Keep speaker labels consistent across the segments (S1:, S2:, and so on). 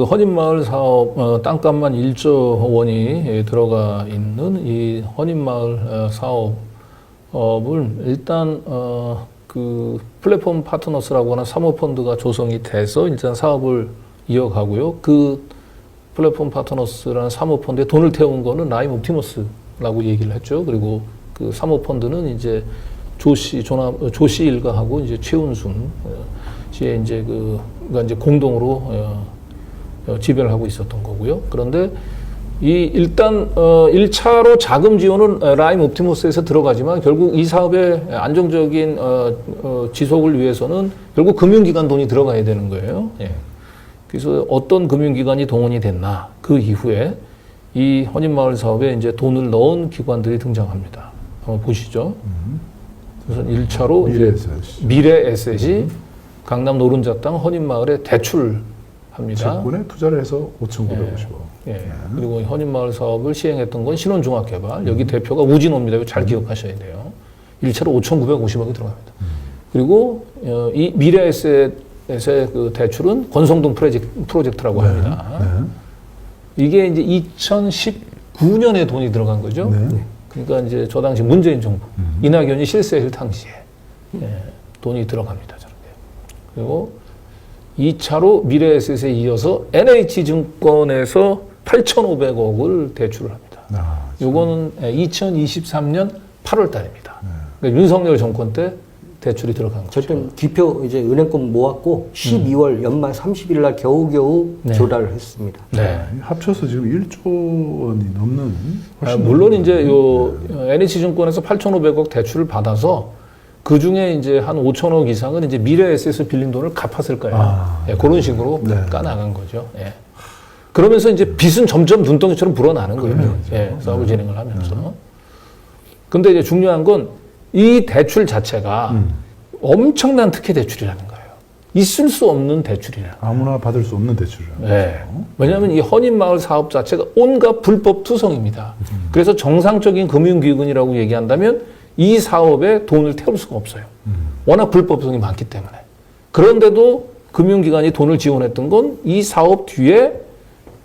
S1: 그 헌인마을 사업 어, 땅값만 1조 원이 예, 들어가 있는 이 헌인마을 어, 사업을 일단 어, 그 플랫폼 파트너스라고 하는 사모펀드가 조성이 돼서 일단 사업을 이어가고요. 그 플랫폼 파트너스라는 사모펀드에 돈을 태운 거는 라임 옵티머스라고 얘기를 했죠. 그리고 그 사모펀드는 이제 조씨 조남 조씨 일가하고 이제 최운순 어, 씨의 이제 그 그러니까 이제 공동으로 어, 어, 지배를 하고 있었던 거고요. 그런데 이 일단 어 1차로 자금 지원은 어, 라임 옵티머스에서 들어가지만 결국 이 사업의 안정적인 어, 어, 지속을 위해서는 결국 금융기관 돈이 들어가야 되는 거예요. 예. 그래서 어떤 금융기관이 동원이 됐나 그 이후에 이 헌인마을 사업에 이제 돈을 넣은 기관들이 등장합니다. 한번 보시죠. 우선 1차로
S2: 미래 에셋.
S1: 미래 에셋이 강남 노른자 땅 헌인마을에 대출 합니다.
S2: 채권에 투자를 해서 5,950억.
S1: 예. 그리고 헌인마을 사업을 시행했던 건 신혼종합개발. 여기 대표가 우진호입니다. 이거 잘 기억하셔야 돼요. 1차로 5,950억이 들어갑니다. 그리고 어, 이 미래 에셋의 그 대출은 권성동 프로젝트, 프로젝트라고 합니다. 이게 이제 2019년에 돈이 들어간 거죠.
S2: 네.
S1: 그러니까 이제 저 당시 문재인 정부, 이낙연이 실세일 당시에 예, 돈이 들어갑니다. 저렇게. 그리고 2차로 미래에셋에 이어서 NH증권에서 8,500억을 대출을 합니다.
S2: 아,
S1: 요거는 2023년 8월 달입니다. 그러니까 윤석열 정권 때 대출이 들어간 거죠.
S3: 저때 기표 이제 은행권 모았고 12월 연말 30일 날 겨우겨우
S1: 네.
S3: 조달을 했습니다.
S1: 네.
S2: 합쳐서 지금 1조 원이 넘는
S1: 아, 물론
S2: 넘는
S1: 이제 요
S2: 네.
S1: NH증권에서 8,500억 대출을 받아서 그 중에 이제 한 5천억 이상은 이제 미래 에셋에서 빌린 돈을 갚았을 거예요.
S2: 아.
S1: 예, 그런 식으로
S2: 네.
S1: 까나간 거죠. 예. 그러면서 이제 빚은 점점 눈덩이처럼 불어나는 거예요. 예, 사업을 진행을 하면서. 근데 이제 중요한 건 이 대출 자체가
S2: 음.
S1: 엄청난 특혜 대출이라는 거예요. 있을 수 없는 대출이라는
S2: 아무나 받을 수 없는 대출이라는
S1: 네. 왜냐하면 이 헌인마을 사업 자체가 온갖 불법 투성입니다. 그래서 정상적인 금융기관이라고 얘기한다면 이 사업에 돈을 태울 수가 없어요. 워낙 불법성이 많기 때문에. 그런데도 금융기관이 돈을 지원했던 건 이 사업 뒤에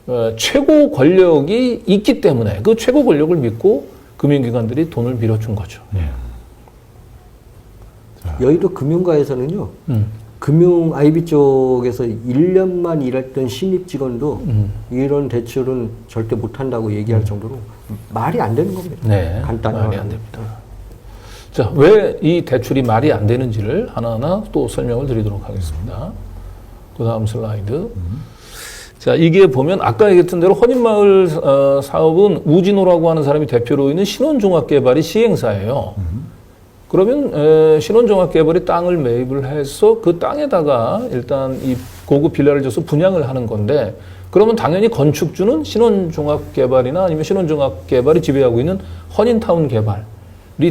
S1: 어, 최고 권력이 있기 때문에 그 최고 권력을 믿고 금융기관들이 돈을 밀어준 거죠.
S3: 여의도 금융가에서는요.
S1: 음.
S3: 금융 IB 쪽에서 1년만 일했던 신입 직원도
S1: 음.
S3: 이런 대출은 절대 못 한다고 얘기할 정도로 말이 안 되는 겁니다.
S1: 네.
S3: 간단히
S1: 말이 안. 됩니다. 자, 왜 이 대출이 말이 안 되는지를 하나하나 또 설명을 드리도록 하겠습니다. 그 다음 슬라이드. 자, 이게 보면 아까 얘기했던 대로 헌인마을 어, 사업은 우진호라고 하는 사람이 대표로 있는 신혼종합개발이 시행사예요. 그러면 에, 신혼종합개발이 땅을 매입을 해서 그 땅에다가 일단 이 고급 빌라를 줘서 분양을 하는 건데 그러면 당연히 건축주는 신혼종합개발이나 아니면 신혼종합개발이 지배하고 있는 헌인타운 개발이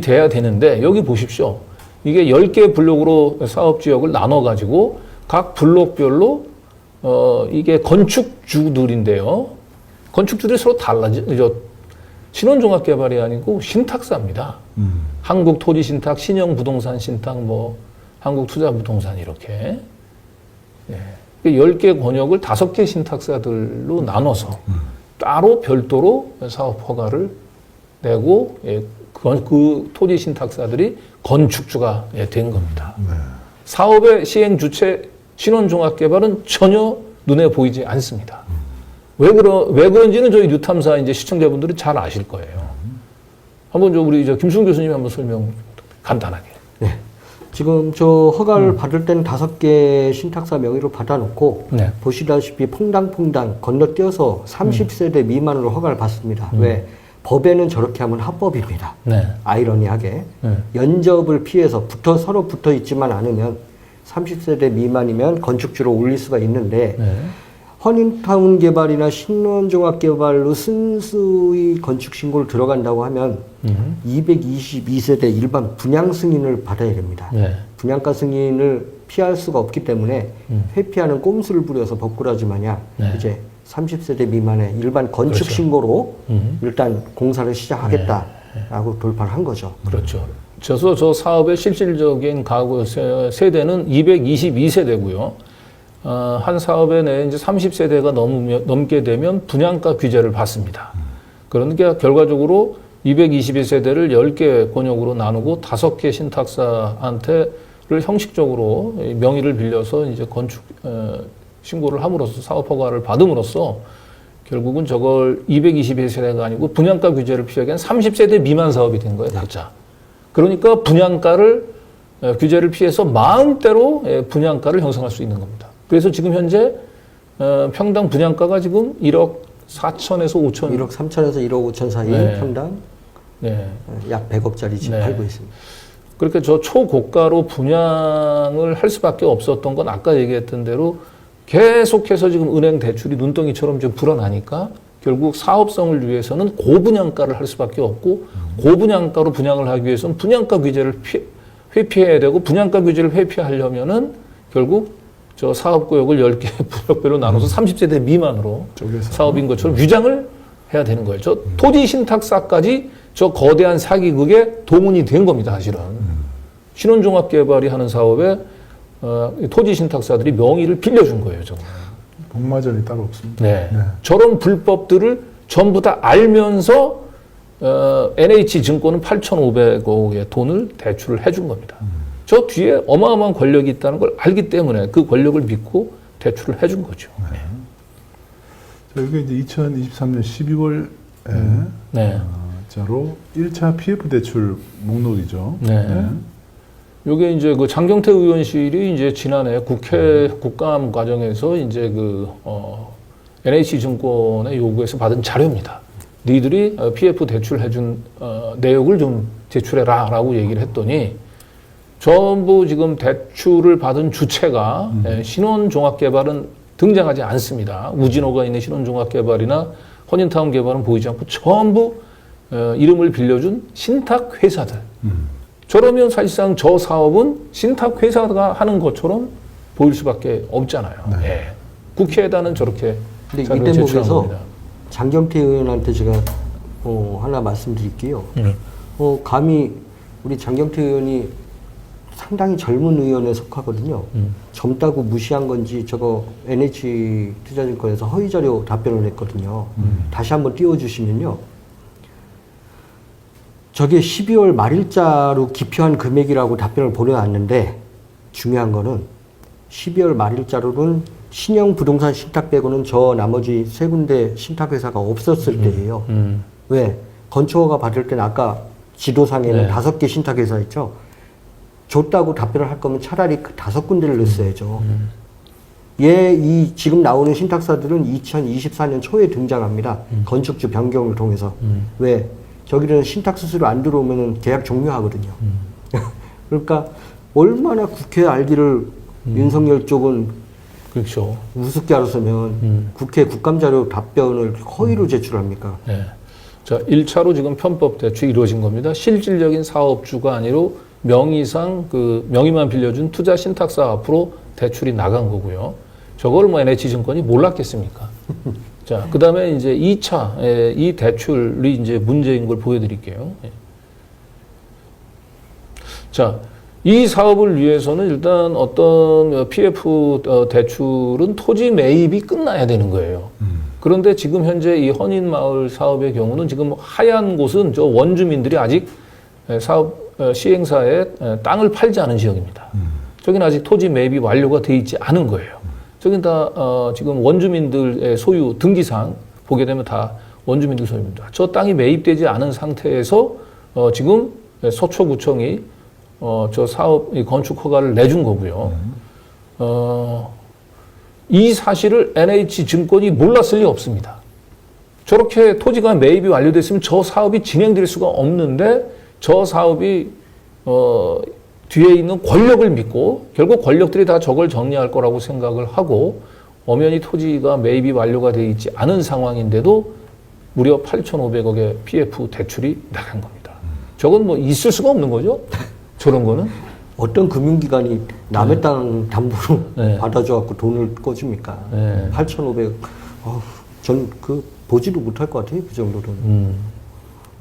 S1: 돼야 되는데 여기 보십시오. 이게 10개 블록으로 사업 지역을 나눠 가지고 각 블록별로 어, 이게 건축주들인데요. 건축주들이 서로 달라져. 신혼종합 개발이 아니고 신탁사입니다.
S2: 음.
S1: 한국 토지 신탁, 신영부동산 신탁, 뭐 한국 투자 부동산 이렇게 예. 10개 권역을 5개 신탁사들로 나눠서 따로 별도로 사업 허가를 내고 예, 그, 그 토지 신탁사들이 건축주가 예, 된 겁니다.
S2: 네.
S1: 사업의 시행 주체 신혼종합개발은 전혀 눈에 보이지 않습니다. 왜 그러 왜 그런지는 저희 뉴탐사 이제 시청자분들이 잘 아실 거예요. 한번 저 우리 저 김순 교수님 한번 설명 간단하게.
S3: 지금 저 허가를
S1: 음.
S3: 받을 때는 다섯 개 신탁사 명의로 받아놓고
S1: 네.
S3: 보시다시피 퐁당퐁당 건너뛰어서 30세대 미만으로 허가를 받습니다.
S1: 음.
S3: 왜? 법에는 저렇게 하면 합법입니다.
S1: 네.
S3: 아이러니하게
S1: 네.
S3: 연접을 피해서 붙어 서로 붙어 있지만 않으면 30세대 미만이면 건축주로 올릴 수가 있는데
S1: 네.
S3: 헌인타운 개발이나 신혼종합 개발로 순수히 건축 신고를 들어간다고 하면
S1: 음.
S3: 222세대 일반 분양 승인을 받아야 됩니다.
S1: 네.
S3: 분양가 승인을 피할 수가 없기 때문에
S1: 음.
S3: 회피하는 꼼수를 부려서 법꾸라지 마냥
S1: 네.
S3: 이제 30세대 미만의 일반 건축
S1: 그렇죠.
S3: 신고로
S1: 음.
S3: 일단 공사를 시작하겠다라고 돌파를 한 거죠.
S1: 그렇죠. 그래서 저 사업의 실질적인 가구 세- 세대는 222세대고요. 어, 한 사업에 내 이제 30세대가 넘으면, 넘게 되면 분양가 규제를 받습니다. 그러니까 결과적으로 221세대를 10개 권역으로 나누고 5개 신탁사한테를 형식적으로 이 명의를 빌려서 이제 건축 어, 신고를 함으로써 사업 허가를 받음으로써 결국은 저걸 221세대가 아니고 분양가 규제를 피하기 위한 30세대 미만 사업이 된 거예요, 각자. 그러니까 분양가를 에, 규제를 피해서 마음대로 에, 분양가를 형성할 수 있는 겁니다. 그래서 지금 현재 어, 평당 분양가가 지금 1억 4천에서 5천.
S3: 1억 3천에서 1억 5천 사이
S1: 네.
S3: 평당
S1: 네.
S3: 약 100억짜리 집
S1: 네.
S3: 팔고 있습니다.
S1: 그렇게 저 초고가로 분양을 할 수밖에 없었던 건 아까 얘기했던 대로 계속해서 지금 은행 대출이 눈덩이처럼 좀 불어나니까 결국 사업성을 위해서는 고분양가를 할 수밖에 없고 고분양가로 분양을 하기 위해서는 분양가 규제를 피, 회피해야 되고 분양가 규제를 회피하려면은 결국 저 사업구역을 10개 구역별로 나눠서 30세대 미만으로. 사업인 것처럼 위장을 해야 되는 거예요. 저 토지 신탁사까지 저 거대한 사기극에 동원이 된 겁니다, 사실은. 신혼종합개발이 하는 사업에 어, 이 토지 신탁사들이 명의를 빌려준 거예요, 저거.
S2: 복마전이 따로 없습니다.
S1: 네.
S2: 네.
S1: 저런 불법들을 전부 다 알면서 어, NH증권은 8,500억의 돈을 대출을 해준 겁니다. 저 뒤에 어마어마한 권력이 있다는 걸 알기 때문에 그 권력을 믿고 대출을 해준 거죠.
S2: 자, 이게 이제 2023년 12월에
S1: 네.
S2: 자로 1차 PF 대출 목록이죠.
S1: 네. 요게 이제 그 장경태 의원실이 이제 지난해 국회 국감 과정에서 이제 그, 어, NH증권의 요구에서 받은 자료입니다. 니들이 어, PF 대출해준, 어, 내역을 좀 제출해라 라고 얘기를 했더니 전부 지금 대출을 받은 주체가 예, 신혼종합개발은 등장하지 않습니다. 우진호가 있는 신혼종합개발이나 허닌타운 개발은 보이지 않고 전부 어, 이름을 빌려준 신탁회사들.
S2: 음.
S1: 저러면 사실상 저 사업은 신탁 회사가 하는 것처럼 보일 수밖에 없잖아요. 예. 국회에다는 저렇게
S3: 근데 이 대목에서. 장경태 의원한테 제가 어, 하나 말씀드릴게요.
S1: 음.
S3: 어, 감히 우리 장경태 의원이 상당히 젊은 의원에 속하거든요.
S1: 음.
S3: 젊다고 무시한 건지 저거 NH 투자증권에서 허위 자료 답변을 했거든요.
S2: 음.
S3: 다시 한번 띄워주시면요. 저게 12월 말일자로 기표한 금액이라고 답변을 보내왔는데 중요한 거는 12월 말일자로는 신형 부동산 신탁 빼고는 저 나머지 세 군데 신탁 회사가 없었을 때예요.
S1: 음.
S3: 왜? 건축허가 받을 때는 아까 지도상에는
S1: 네.
S3: 다섯 개 신탁 회사 있죠? 줬다고 답변을 할 거면 차라리 그 다섯 군데를 넣었어야죠. 얘, 이, 지금 나오는 신탁사들은 2024년 초에 등장합니다. 건축주 변경을 통해서.
S1: 음.
S3: 왜? 저기는 신탁 수수료 안 들어오면 계약 종료하거든요. 그러니까 얼마나 국회 알기를 윤석열 쪽은
S1: 그렇죠.
S3: 우습게 알았으면
S1: 음.
S3: 국회 국감자료 답변을 허위로 제출합니까?
S1: 네. 자, 1차로 지금 편법 대출이 이루어진 겁니다. 실질적인 사업주가 아니로 명의상 그 명의만 빌려준 투자 신탁사 앞으로 대출이 나간 거고요. 저걸 뭐 NH증권이 몰랐겠습니까? 자, 그 다음에 이제 2차, 에, 이 대출이 이제 문제인 걸 보여드릴게요. 예. 자, 이 사업을 위해서는 일단 어떤 PF 어, 대출은 토지 매입이 끝나야 되는 거예요. 그런데 지금 현재 이 헌인마을 사업의 경우는 지금 하얀 곳은 저 원주민들이 아직 에, 사업 어, 시행사에 에, 땅을 팔지 않은 지역입니다. 저기는 아직 토지 매입이 완료가 돼 있지 않은 거예요. 저긴 다 어, 지금 원주민들의 소유 등기상 보게 되면 다 원주민들 소유입니다. 저 땅이 매입되지 않은 상태에서 어, 지금 서초구청이 어, 저 사업 이 건축 허가를 내준 거고요. 어, 이 사실을 NH증권이 몰랐을 리 없습니다. 저렇게 토지가 매입이 완료됐으면 저 사업이 진행될 수가 없는데 저 사업이 어, 뒤에 있는 권력을 믿고 결국 권력들이 다 저걸 정리할 거라고 생각을 하고 엄연히 토지가 매입이 완료가 돼 있지 않은 상황인데도 무려 8,500억의 PF 대출이 나간 겁니다. 저건 뭐 있을 수가 없는 거죠. 저런 거는.
S3: 어떤 금융기관이 남의 땅 담보로
S1: 네.
S3: 받아줘갖고 돈을 꿔줍니까?
S1: 네.
S3: 8,500. 어, 전그 보지도 못할 것 같아요. 그 정도는.
S1: 음.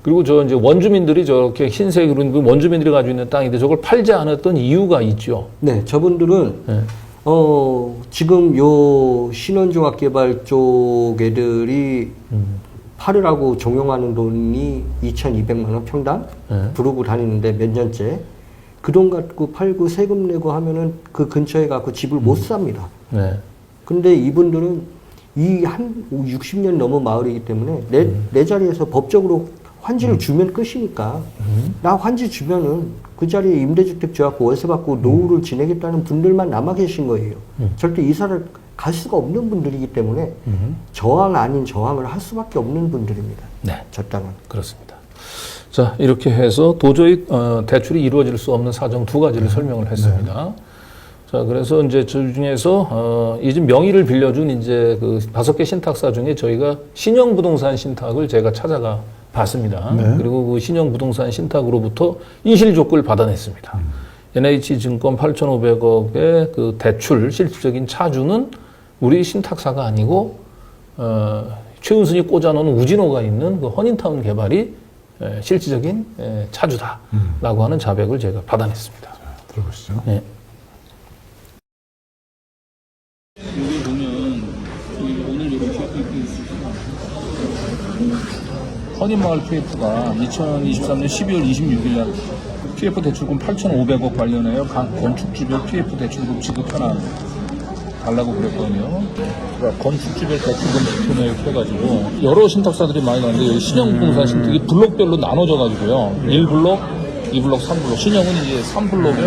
S1: 그리고 저 이제 원주민들이 저렇게 흰색으로 그 원주민들이 가지고 있는 땅인데 저걸 팔지 않았던 이유가 있죠.
S3: 네, 저분들은
S1: 네.
S3: 어, 지금 요 신원종합개발 쪽 애들이
S1: 음.
S3: 팔으라고 종용하는 돈이 2,200만 원 평당
S1: 네.
S3: 부르고 다니는데 몇 년째 그 돈 갖고 팔고 세금 내고 하면은 그 근처에 갖고 집을 못 삽니다.
S1: 네.
S3: 근데 이분들은 이 한 60년 넘은 마을이기 때문에 내, 내 자리에서 법적으로 환지를 주면 끝이니까 나 환지 주면은 그 자리에 임대주택 줘갖고 월세 받고 노후를 지내겠다는 분들만 남아 계신 거예요. 절대 이사를 갈 수가 없는 분들이기 때문에
S1: 음.
S3: 저항 아닌 저항을 할 수밖에 없는 분들입니다.
S1: 네.
S3: 저 땅은.
S1: 그렇습니다. 자, 이렇게 해서 도저히 어, 대출이 이루어질 수 없는 사정 두 가지를 설명을 했습니다. 자, 그래서 이제 저 중에서 어, 이제 명의를 빌려준 이제 그 다섯 개 신탁사 중에 저희가 신형 부동산 신탁을 제가 찾아가 봤습니다.
S2: 네.
S1: 그리고 그 신형 부동산 신탁으로부터 인실조건을 받아냈습니다. NH증권 8,500억의 그 대출 실질적인 차주는 우리 신탁사가 아니고 어, 최은순이 꽂아놓은 우진호가 있는 그 허닌타운 개발이 에, 실질적인 에, 차주다라고 하는 자백을 제가 받아냈습니다.
S2: 들어보시죠.
S1: 네.
S4: 여기 보면 여기 오늘 PFP 허니마을 PF가 2023년 12월 26일 날 PF 대출금 8,500억 관련하여 각 건축주별 PF 대출금 지급 현황 달라고 그랬거든요. 그러니까 건축주별 대출금 지표 내역 해가지고 여러 신탁사들이 많이 나는데 여기 신형 부동산 신탁이 블록별로 나눠져가지고요. 1블록, 2블록, 3블록. 신형은 이제 3블록에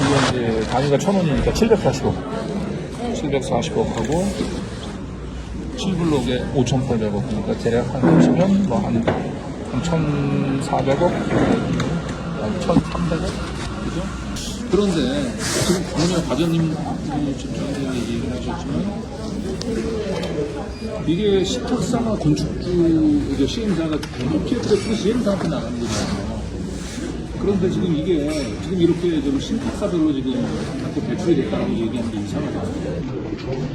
S4: 이게 이제 단위가 1,000원이니까 740억. 740억 하고 7블록에 5,800억 그러니까 대략 한 합치면 뭐한 한 1,400억 한 1,300억 그죠? 그런데 지금 분명 과장님 집장님 얘기를 하셨지만 이게 신탁사가 건축주 이제 시행사가 PF가 시행사한테 나가는 거잖아요. 그런데 지금 이게 지금 이렇게 좀 신탁사별로 지금 자꾸 배출이 됐다고 얘기하는 게 이상하다.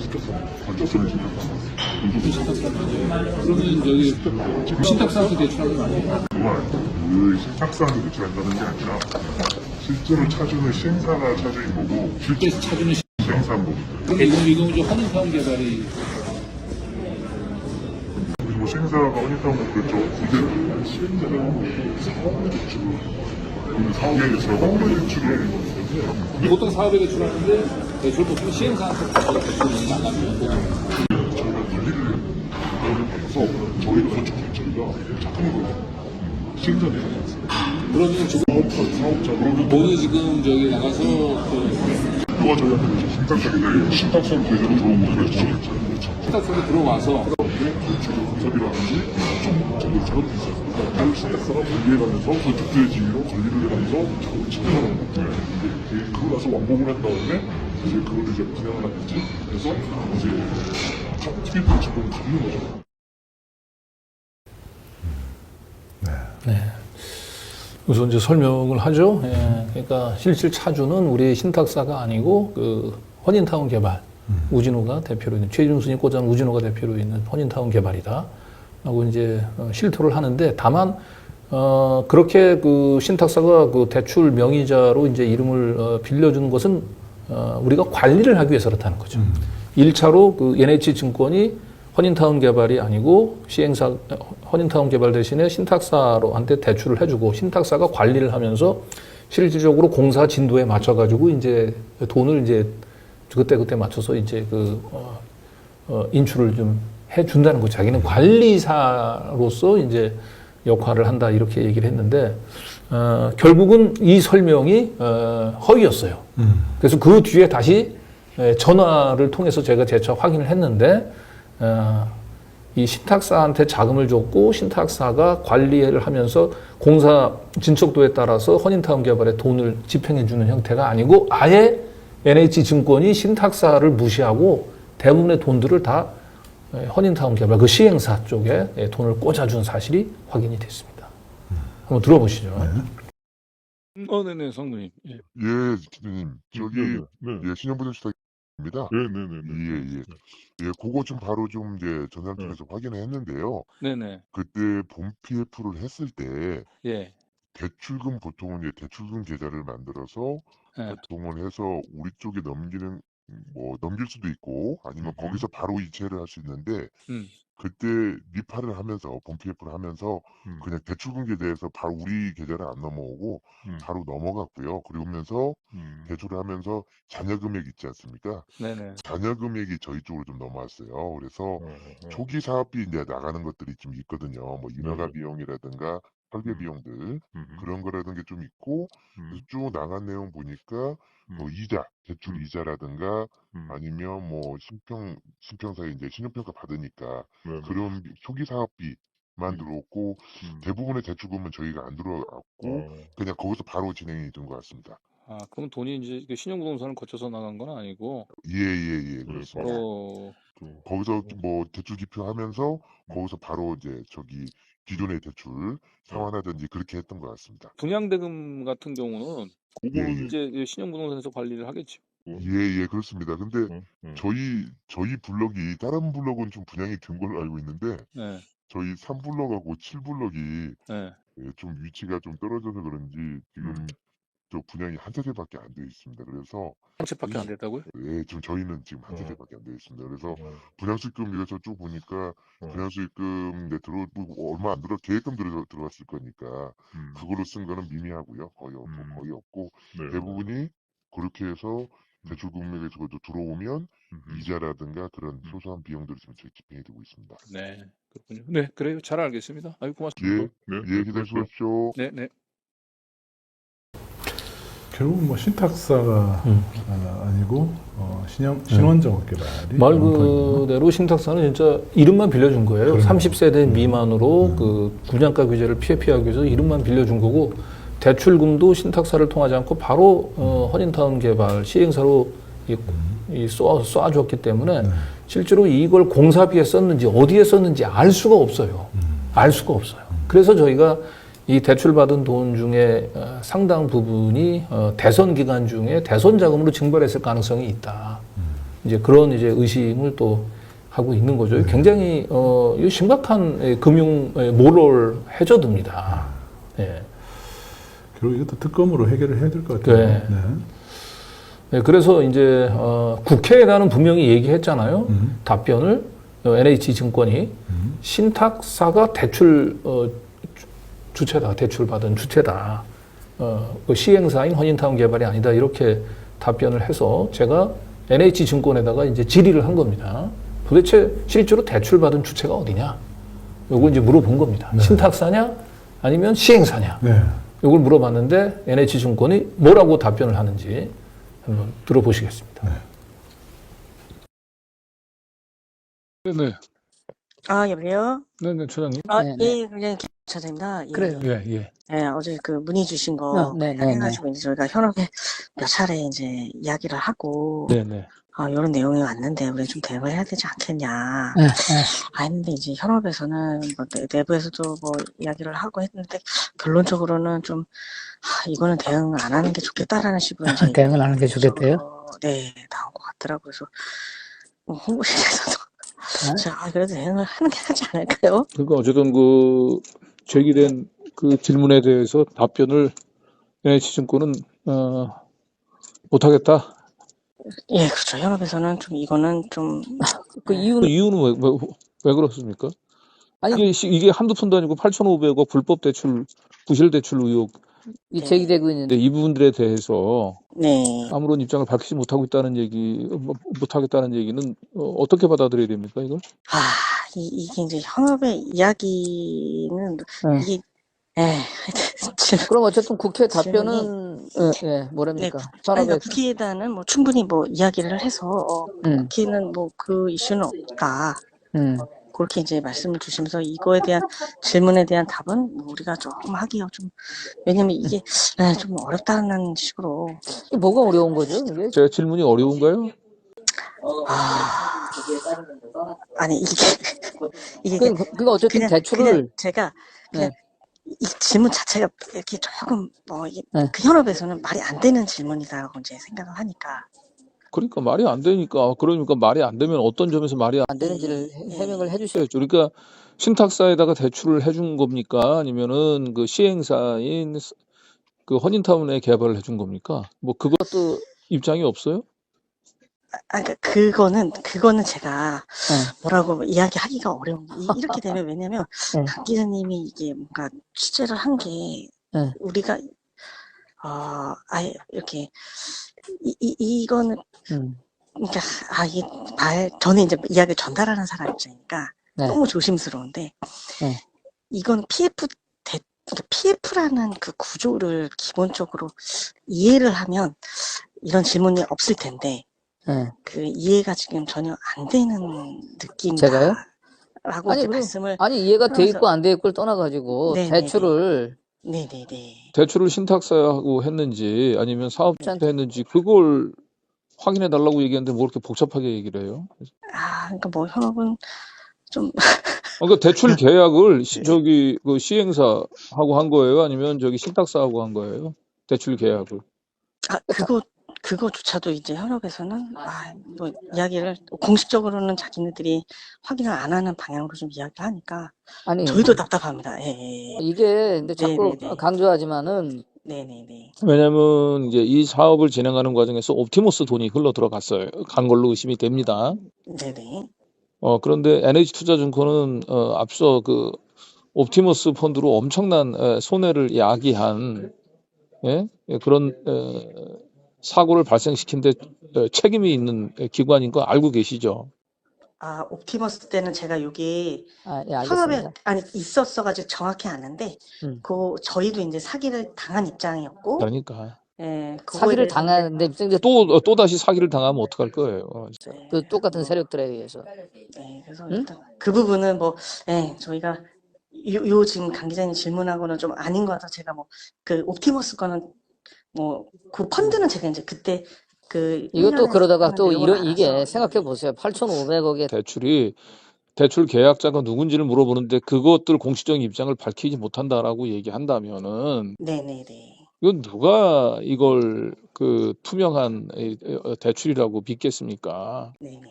S4: 신탁사 맞아요. 그러면 여기 신탁사한테 대출하는 거 아니에요?
S5: 그 신탁사한테 대출한다는 게 아니라 실제로 차주는 시행사가 차주인 거고
S4: 줄때 차주는 시-
S5: 거고
S4: 근데 이거 이거 이제 허니타운 개발이
S5: 그리고 시행사가 허니타운 거 그랬죠 이제 시행사는 사업의 대출을 그 사업의 대출을 사업의 대출을
S4: 보통 사업에 대출하는데 대출 보통 시행사한테 대출이 나가면
S5: 받아서 저희가 건축 저희가 착한 거예요 시행사는
S4: 그러면 지금
S5: 사업자 사업자 그러면
S4: 돈이 지금 저기 나가서 그
S5: 누가 저희한테 이제 신탁사기들 신탁사로 계좌로 들어오고 그랬죠
S4: 신탁사에 들어와서
S5: 건축 건설이라든지 좀 저희 작업도 있어요. 그러니까 그 신탁사가 관리해가면서 건축주의 지위로 관리를 해가면서 작업을 진행하는 거예요. 근데 그거 나서 완공을 한 다음에 이제 그걸 이제 분양을 하겠지. 그래서 이제 TPP 지금 갚는 거죠.
S1: 네. 우선 이제 설명을 하죠. 예, 그러니까 실질 차주는 우리 신탁사가 아니고 그 허닌타운 개발 우진호가 대표로 있는 최준순이 꽂아놓은 우진호가 대표로 있는 허닌타운 개발이다. 라고 이제 어, 실토를 하는데 다만 어 그렇게 그 신탁사가 그 대출 명의자로 이제 이름을 어, 빌려준 것은 어 우리가 관리를 하기 위해서 그렇다는 거죠. 일 1차로 그 NH증권이 허닌타운 개발이 아니고 시행사 허닌타운 개발 대신에 신탁사로한테 대출을 해주고 신탁사가 관리를 하면서 실질적으로 공사 진도에 맞춰가지고 이제 돈을 이제 그때 그때 맞춰서 이제 그 어, 어, 인출을 좀 해준다는 거죠. 자기는 관리사로서 이제 역할을 한다 이렇게 얘기를 했는데 어, 결국은 이 설명이 어, 허위였어요. 그래서 그 뒤에 다시 에, 전화를 통해서 제가 재차 확인을 했는데 어, 이 신탁사한테 자금을 줬고 신탁사가 관리를 하면서 공사 진척도에 따라서 허닌타운 개발에 돈을 집행해 주는 형태가 아니고 아예 NH증권이 신탁사를 무시하고 대부분의 돈들을 다 에, 허닌타운 개발 그 시행사 쪽에 에, 돈을 꽂아준 사실이 확인이 됐습니다. 한번 들어보시죠.
S4: 어 네네 성도님 예.
S5: 예, 대표님. 저기 네. 예, 신현부대 수탁입니다. 네 네 네. 예, 예. 예, 그거 좀 바로 좀 이제 전화를 통해서 확인을 했는데요.
S4: 네네
S5: 그때 본 PF를 했을 때
S4: 예.
S5: 대출금 보통은 이제 대출금 계좌를 만들어서
S4: 예.
S5: 보통은 해서 우리 쪽에 넘기는 뭐 넘길 수도 있고 아니면
S2: 음.
S5: 거기서 바로 이체를 할 수 있는데
S4: 음.
S5: 그때 리파를 하면서 본 PF를 하면서
S2: 음.
S5: 그냥 대출금계에 대해서 바로 우리 계좌를 안 넘어오고
S2: 음.
S5: 바로 넘어갔고요. 그러면서
S2: 음.
S5: 대출을 하면서 잔여 금액 있지 않습니까?
S4: 네네.
S5: 잔여 금액이 저희 쪽으로 좀 넘어왔어요. 그래서
S2: 어, 어.
S5: 초기 사업비 이제 나가는 것들이 좀 있거든요. 뭐 인허가
S2: 네.
S5: 비용이라든가 설계
S2: 음.
S5: 비용들
S2: 음.
S5: 그런 거라든 게좀 있고
S2: 음.
S5: 쭉 나간 내용 보니까 뭐 이자, 대출
S2: 음.
S5: 이자라든가
S2: 음.
S5: 아니면 뭐 신평 신평사에 이제 신용평가 받으니까
S2: 네, 네.
S5: 그런 비- 초기 사업비만
S2: 음.
S5: 들어왔고
S2: 음.
S5: 대부분의 대출금은 저희가 안 들어왔고
S2: 어.
S5: 그냥 거기서 바로 진행이 된 것 같습니다.
S4: 아, 그럼 돈이 이제 그 신용부동산을 거쳐서 나간 건 아니고,
S5: 예 예 예 그렇습니다.
S4: 또,
S2: 또,
S5: 거기서 뭐 대출 기표하면서 거기서 바로 이제 저기 기존의 대출 상환하든지 그렇게 했던 것 같습니다.
S4: 분양대금 같은 경우는
S5: 예, 예.
S4: 이제 신용부동산에서 관리를 하겠죠.
S5: 예, 예, 그렇습니다. 근데
S2: 음. 음.
S5: 저희 저희 블럭이 다른 블럭은 좀 분양이 된 걸로 알고 있는데
S4: 네,
S5: 저희 3블럭하고 7블럭이
S4: 네.
S5: 예, 좀 위치가 좀 떨어져서 그런지 지금
S2: 음.
S5: 저 분양이 한 세대밖에 안 되어 있습니다. 그래서
S4: 한 채밖에 안 됐다고요?
S5: 예, 지금 저희는 지금 한
S2: 어.
S5: 세대밖에 안 되어 있습니다. 그래서
S2: 어.
S5: 분양수익금 이래서 쭉 보니까
S2: 어.
S5: 분양수익금 내 들어 뭐 얼마 안 들어 계획금 들어 들어왔을 거니까
S2: 음.
S5: 그거로 쓴 거는 미미하고요. 거의 없고
S2: 음.
S5: 거의 없고
S2: 네.
S5: 대부분이 그렇게 해서 대출 금액에서 그것도 들어오면
S2: 음.
S5: 이자라든가 그런 소소한 비용들이 지금 저희 집행이 되고 있습니다.
S4: 네, 그렇군요. 네, 그래요. 잘 알겠습니다. 아유,
S5: 예,
S4: 고맙습니다.
S2: 네.
S5: 예, 기다리십시오.
S4: 네, 네.
S2: 결국 뭐 신탁사가
S1: 음.
S2: 아, 아니고 어, 신형 신원정업 개발이
S1: 말. 그대로 신탁사는 진짜 이름만 빌려준 거예요.
S2: 그러네요.
S1: 30세대 미만으로 그 분양가 규제를 피해 피하기 위해서 이름만 빌려준 거고 대출금도 신탁사를 통하지 않고 바로 어, 허닌타운 개발 시행사로 이, 이 쏘, 쏴줬기 때문에 실제로 이걸 공사비에 썼는지 어디에 썼는지 알 수가 없어요. 알 수가 없어요. 그래서 저희가 이 대출받은 돈 중에 어, 상당 부분이 어, 대선 기간 중에 대선 자금으로 증발했을 가능성이 있다. 이제 그런 이제 의심을 또 하고 있는 거죠. 굉장히 어, 심각한 예, 금융 예, 모럴 해저드입니다. 예.
S2: 결국 이것도 특검으로 해결을 해야 될 것 같아요.
S1: 네. 네, 그래서 이제 어, 국회에다는 분명히 얘기했잖아요.
S2: 음.
S1: 답변을 어, NH증권이
S2: 음.
S1: 신탁사가 대출 어, 주- 주체다, 대출 받은 주체다. 어, 그 시행사인 허닌타운 개발이 아니다 이렇게 답변을 해서 제가 NH증권에다가 이제 질의를 한 겁니다. 도대체 실제로 대출 받은 주체가 어디냐? 요거 이제 물어본 겁니다.
S2: 네.
S1: 신탁사냐? 아니면 시행사냐?
S2: 네.
S1: 이걸 물어봤는데 NH증권이 뭐라고 답변을 하는지 한번 들어보시겠습니다.
S4: 네, 네.
S6: 아, 여보세요?
S4: 네, 네, 차장님.
S6: 아,
S7: 네네.
S6: 예, 그냥 차장입니다. 예.
S7: 그래요.
S4: 예, 예.
S6: 예, 어제 그 문의 주신 거
S7: 어, 네네네.
S6: 해가지고 이제 저희가 현업에 몇 차례 이제 이야기를 하고,
S4: 네, 네.
S6: 아, 이런 내용이 왔는데 우리 좀 대응해야 되지 않겠냐.
S7: 네, 네.
S6: 아, 했는데 이제 현업에서는 뭐 내- 내부에서도 뭐 이야기를 하고 했는데 결론적으로는 좀, 아, 이거는 대응 안 하는 게 좋겠다라는 식으로 이제
S7: 대응을 하는 게 좋겠대요.
S6: 어, 네, 나온 것 같더라고요. 그래서 뭐 홍보실에서도
S7: 네?
S6: 자, 아, 그래도 대응을 하는 게 하지 않을까요?
S4: 그러니까 어쨌든 그 제기된 그 질문에 대해서 답변을 NH증권은 어, 못하겠다.
S6: 예, 그렇죠. 현업에서는 좀 이거는 좀
S7: 그 이유는
S4: 그 이유는 왜, 왜, 왜 그렇습니까?
S7: 아니
S4: 이게, 시- 이게 한두 푼도 아니고 8,500억 불법 대출, 부실 대출 의혹.
S7: 이 제기되고
S4: 근데
S7: 있는데
S4: 이 부분들에 대해서
S6: 네.
S4: 아무런 입장을 밝히지 못하고 있다는 얘기, 뭐, 못하겠다는 얘기는 어, 떻게 받아들여야 됩니까, 이걸?
S6: 아, 이, 이게 이제 현업의 이야기는
S7: 네.
S6: 이게 예, 지금
S7: 그럼 어쨌든 국회 답변은 예, 예, 뭐랍니까? 현업에
S6: 그러니까 국회에다는 뭐 충분히 뭐 이야기를 해서 어,
S7: 음,
S6: 국회는 뭐 그 이슈는 없다.
S7: 음.
S6: 그렇게 이제 말씀을 주시면서 이거에 대한 질문에 대한 답은 뭐 우리가 조금 하기가 좀 왜냐면 이게 예, 좀 어렵다는 식으로
S7: 이게 뭐가 어려운 거죠? 이게
S4: 제 질문이 어려운가요?
S6: 아, 아니 이게 이게
S7: 그, 그- 그거 어쨌든
S6: 그냥
S7: 대출을
S6: 그냥 제가 그냥
S7: 네.
S6: 이 질문 자체가 이렇게 조금 뭐
S7: 네.
S6: 그 현업에서는 말이 안 되는 질문이다라고 이제 생각을 하니까
S4: 그러니까 말이 안 되니까, 그러니까 말이 안 되면 어떤 점에서 말이
S7: 안안 되는지를 해- 해명을 해주셔야죠.
S4: 되죠. 그러니까 신탁사에다가 대출을 해준 겁니까? 아니면은 그 시행사인 그 허닌타운에 개발을 해준 겁니까? 뭐 그것도 입장이 없어요?
S6: 아, 그러니까 그거는 그거는 제가
S7: 네.
S6: 뭐라고 이야기하기가 어려운 이- 이렇게 되면 왜냐면
S7: 네.
S6: 강 기자님이 이게 뭔가 취재를 한게
S7: 네.
S6: 우리가 어 아예 이렇게 이, 이 이거는
S7: 음.
S6: 그러니까 아 이게 말 저는 이제 이야기를 전달하는 사람 입장이니까
S7: 네.
S6: 너무 조심스러운데
S7: 네.
S6: 이건 PF 대 그러니까 PF라는 그 구조를 기본적으로 이해를 하면 이런 질문이 없을 텐데
S7: 네.
S6: 그 이해가 지금 전혀 안 되는 느낌이다.
S7: 제가요?
S6: 라고
S7: 아니,
S6: 말씀을
S7: 아니 이해가 돼 있고 안 돼 있고를 떠나가지고
S6: 네, 네,
S7: 대출을
S6: 네네네.
S4: 대출을 신탁사하고 했는지 아니면 사업자한테
S7: 짠.
S4: 했는지 그걸 확인해 달라고 얘기했는데 뭐 이렇게 복잡하게 얘기를 해요?
S6: 아 그러니까 뭐 현업은 좀
S4: 그러니까 대출 계약을 시- 저기 그 시행사하고 한 거예요? 아니면 저기 신탁사하고 한 거예요? 대출 계약을.
S6: 아 그거 그거조차도 이제 현업에서는 아 뭐 이야기를 공식적으로는 자기네들이 확인을 안 하는 방향으로 좀 이야기를 하니까
S7: 아니
S6: 저희도 답답합니다. 예, 예. 예.
S7: 이게 근데 자꾸
S6: 네, 네, 네.
S7: 강조하지만은
S6: 네네네.
S4: 왜냐면 이제 이 사업을 진행하는 과정에서 옵티머스 돈이 흘러 들어갔어요. 간 걸로 의심이 됩니다.
S6: 네네.
S4: 어, 그런데 NH투자증권은 어, 앞서 그 옵티머스 펀드로 엄청난 에, 손해를 야기한 예? 예, 그런 에, 사고를 발생시킨 데 에, 책임이 있는 에, 기관인 거 알고 계시죠?
S6: 아 옵티머스 때는 제가 여기
S7: 아, 예, 알겠습니다.
S6: 아니 있었어가지고 정확히 아는데
S7: 음.
S6: 그 저희도 이제 사기를 당한 입장이었고
S4: 그러니까
S6: 예,
S7: 사기를 당하는데 이제
S4: 또또 다시 사기를 당하면 어떡할 거예요? 어,
S6: 이제,
S7: 그 똑같은 세력들에 의해서
S6: 네, 그래서
S7: 응?
S6: 일단 그 부분은 뭐, 예, 저희가 요, 요 지금 강 기자님 질문하고는 좀 아닌 것 같아서 제가 뭐 그 옵티머스 거는 뭐 그 펀드는 제가 이제 그때 그
S7: 이것도
S6: 1년에
S7: 그러다가 또 이런
S6: 알아서
S7: 이게 생각해 보세요. 8,500억에
S4: 대출이 대출 계약자가 누군지를 물어보는데 그것들 공식적인 입장을 밝히지 못한다라고 얘기한다면은
S6: 네네네.
S4: 이건 누가 이걸 그 투명한 이- 어, 대출이라고 믿겠습니까?
S6: 네네.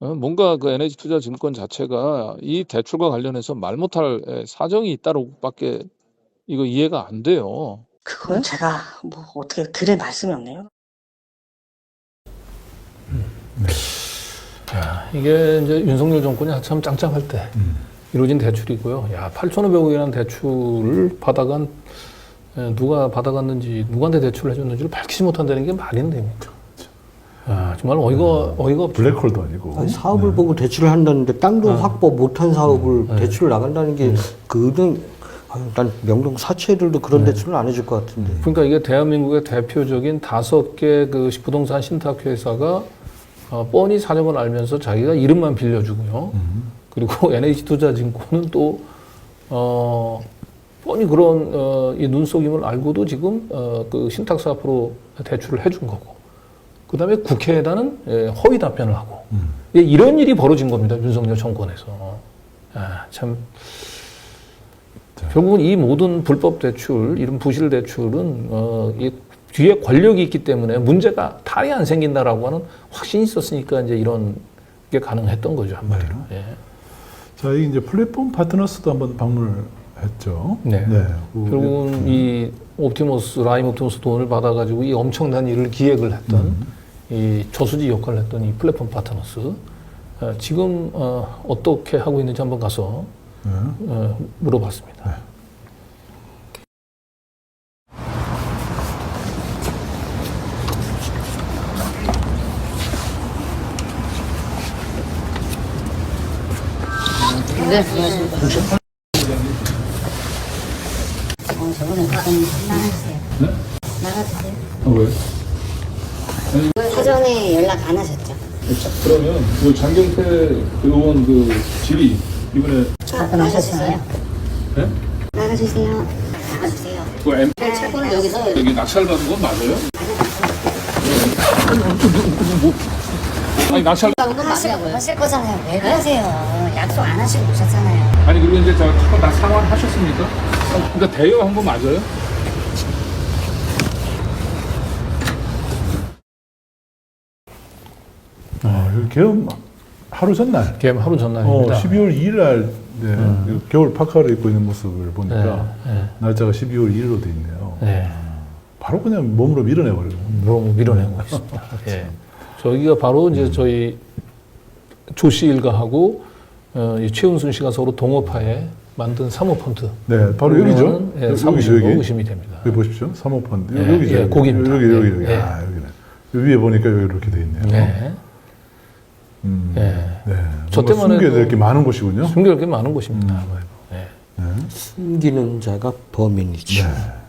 S4: 어, 뭔가 그 NH투자증권 자체가 이 대출과 관련해서 말 못할 에, 사정이 있다고밖에 이거 이해가 안 돼요.
S6: 그건 제가 뭐 어떻게 드릴 말씀이 없네요.
S1: 야, 이게 이제 윤석열 정권이 한참 짱짱할 때 이루어진 대출이고요. 야, 8,500억이라는 대출을 받아간 에, 누가 받아갔는지 누구한테 대출을 해줬는지를 밝히지 못한다는 게 말이 안 됩니까? 아, 정말 어이가 어이가 없죠.
S2: 블랙홀도 아니고.
S3: 아니, 사업을
S2: 네.
S3: 보고 대출을 한다는데 땅도
S1: 아.
S3: 확보 못한 사업을
S1: 네.
S3: 대출을 나간다는 게 그는 아유, 난 명동 사채들도 그런 대출은 안 해줄 것 같은데.
S1: 그러니까 이게 대한민국의 대표적인 다섯 개 그 부동산 신탁 회사가 어, 뻔히 사정을 알면서 자기가 이름만 빌려주고요.
S2: 음.
S1: 그리고 NH투자증권은 또 어, 뻔히 그런 어, 이 눈속임을 알고도 지금 어, 그 신탁사 앞으로 대출을 해준 거고, 그 다음에 국회에다는 예, 허위 답변을 하고,
S2: 음.
S1: 예, 이런 일이 벌어진 겁니다 윤석열 정권에서. 아, 참 결국은 이 모든 불법 대출, 이런 부실 대출은 어, 이 뒤에 권력이 있기 때문에 문제가 탈이 안 생긴다라고 하는 확신이 있었으니까 이제 이런 게 가능했던 거죠 한마디로. 예.
S2: 자, 이 이제 플랫폼 파트너스도 한번 방문을 했죠.
S1: 네.
S2: 그
S1: 결국은 이 옵티머스 라임 옵티머스 돈을 받아가지고 이 엄청난 일을 기획을 했던 이 저수지 역할을 했던 이 플랫폼 파트너스 어, 지금 어, 어떻게 하고 있는지 한번 가서
S2: 네.
S1: 어, 물어봤습니다.
S7: 네.
S8: 나가주세요.
S4: 왜?
S8: 사전에 연락 안 하셨죠?
S4: 그러면 그 장경태 의원 그 질의 이번에
S8: 나가주세요.
S4: 네?
S8: 나가주세요. 나가주세요.
S4: 그 M
S8: 채권을 여기서
S4: 여기 낙찰받은 건 맞아요? 아니 낙찰
S8: 하실, 하실 거잖아요. 왜 그러세요? 약속 안 하시고 오셨잖아요.
S4: 아니 그리고 이제 저 자꾸 나 상환하셨습니까? 그러니까 대여 한 거 맞아요?
S2: 아, 여기 개업 하루 전날.
S1: 개업 하루
S2: 어,
S1: 전날입니다.
S2: 12월 2일 날 네, 그 겨울 파카를 입고 있는 모습을 보니까
S1: 네,
S2: 날짜가 12월 2일로 돼 있네요.
S1: 네.
S2: 바로 그냥 몸으로 밀어내버려요.
S1: 너무 밀어내고 있습니다. 예. 저기가 바로 이제 저희 조씨 일가하고 어, 이 최은순 씨가 서로 동업하에 만든 사모펀드.
S2: 네, 바로 여기죠.
S1: 예,
S2: 여기,
S1: 사무실로
S2: 여기.
S1: 의심이 됩니다.
S2: 여기 보십시오. 사모펀드.
S1: 예,
S2: 여기죠.
S1: 예, 거기입니다.
S2: 여기, 여기,
S1: 예,
S2: 여기.
S1: 예.
S2: 아, 여기네. 여기 위에 보니까 여기 이렇게 돼 있네요.
S1: 네.
S2: 음,
S1: 예.
S2: 네.
S1: 저 때만
S2: 숨겨야 게 많은 곳이군요.
S1: 숨겨질 게 많은 곳입니다. 네.
S3: 숨기는 자가 범인이죠.
S2: 네.